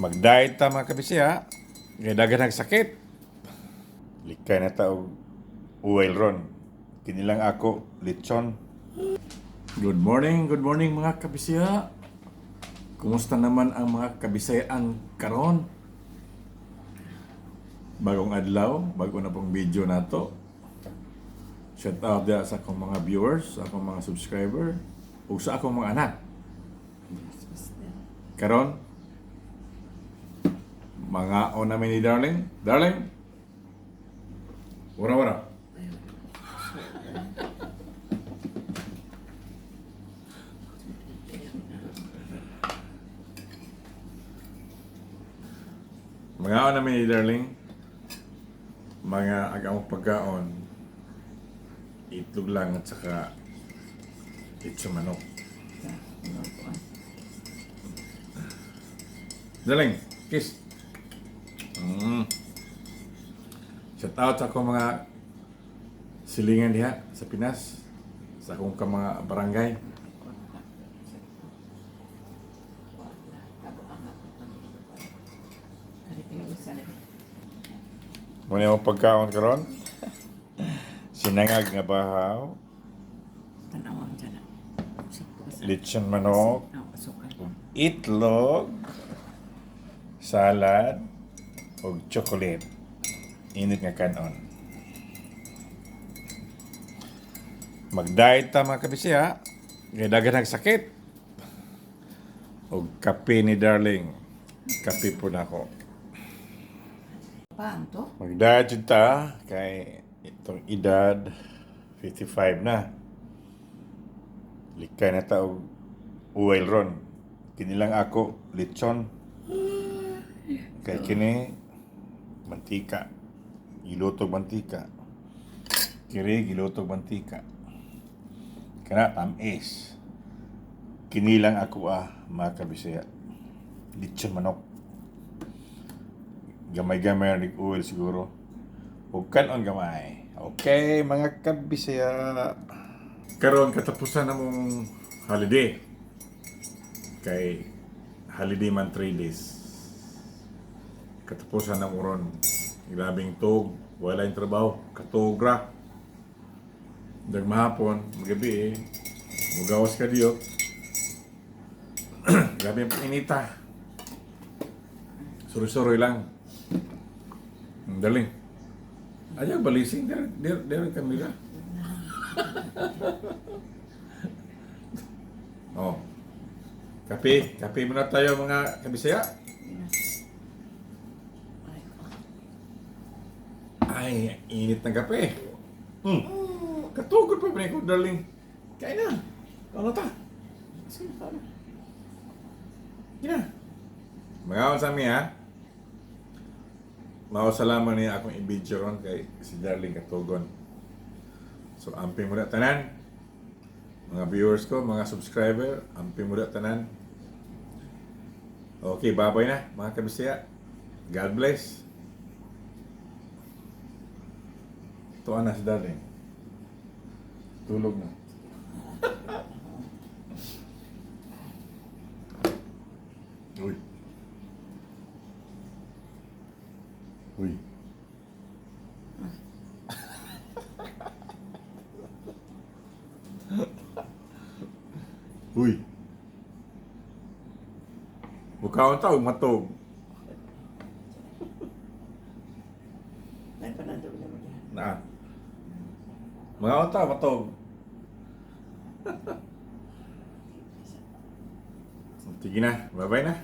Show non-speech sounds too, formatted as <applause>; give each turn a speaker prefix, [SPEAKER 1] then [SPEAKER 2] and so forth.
[SPEAKER 1] Mag-diet ta mga kabisya. Kaya dagan ang sakit. Likay na tao uwail ron. Kinilang ako, lechon. Good morning, good morning mga kabisya. Kumusta naman ang mga kabisayaan karon? Bagong adlaw, bago na pong video na to. Shout out dia sa akong mga viewers, sa akong mga subscriber, ug sa akong mga anak. Karon, mga o namin ni Darling. Darling? Wara. Mga o namin ni Darling. Mga agamong pagkaon. Itlog lang at saka itso manok. Darling, kiss. Shout out sa akong mga silingan diha sa Pinas. Sa akong ka mga barangay. Muna yung pagkaon karon. <laughs> Sinangag nga bahaw,
[SPEAKER 2] Tanawang dyan.
[SPEAKER 1] lechon manok,
[SPEAKER 2] Sukal.
[SPEAKER 1] itlog, salad, ug chocolate. Init nga kanon. Mag-diet ta mga kabisya. Kaya dagan sakit. Og kape ni darling. Kape po na ako.
[SPEAKER 2] Paan to?
[SPEAKER 1] Mag-diet yun ta kay itong edad 55 na. Likay na ta og uwail ron. Kinilang ako lechon. Kay kini mantika. Gilutog mantika. Kiri gilutog mantika. Kana tamis. Kinilang ako ah mga kabisaya. Lechon manok gamay-gamay ang oil siguro. Ug kanon gamay. Okay, mga kabisaya. Karon katapusan na mong holiday. Kay holiday man 3 days. Katapusan na mo ron. Grabing tug, wala yung trabaho, katugra. Dag mahapon, magabi eh. Mugawas ka diyo. <clears throat> Grabe ang inita. Suroy-suroy lang. Ang daling. Ayaw balising, der, der, der kamera. <laughs> oh. Kape, kape muna tayo mga kabisaya. Ay, init ng kape. Hmm. Katugod pa ba ko, darling? Kain na. Ano ta?
[SPEAKER 2] Sige, para.
[SPEAKER 1] Yan na. Mga sa ha. Mawasalaman niya akong i-video ron kay si Darling Katugon. So, amping mo na tanan. Mga viewers ko, mga subscriber, amping mo na tanan. Okay, babay na, mga kabisaya. God bless. Tuwa na si Darling. Tulog na. Uy. Uy. Uy. Mukha tao, matog.
[SPEAKER 2] Ay, panado na mo.
[SPEAKER 1] Na. Mga tao, matog. <laughs> Sige na, bye-bye na.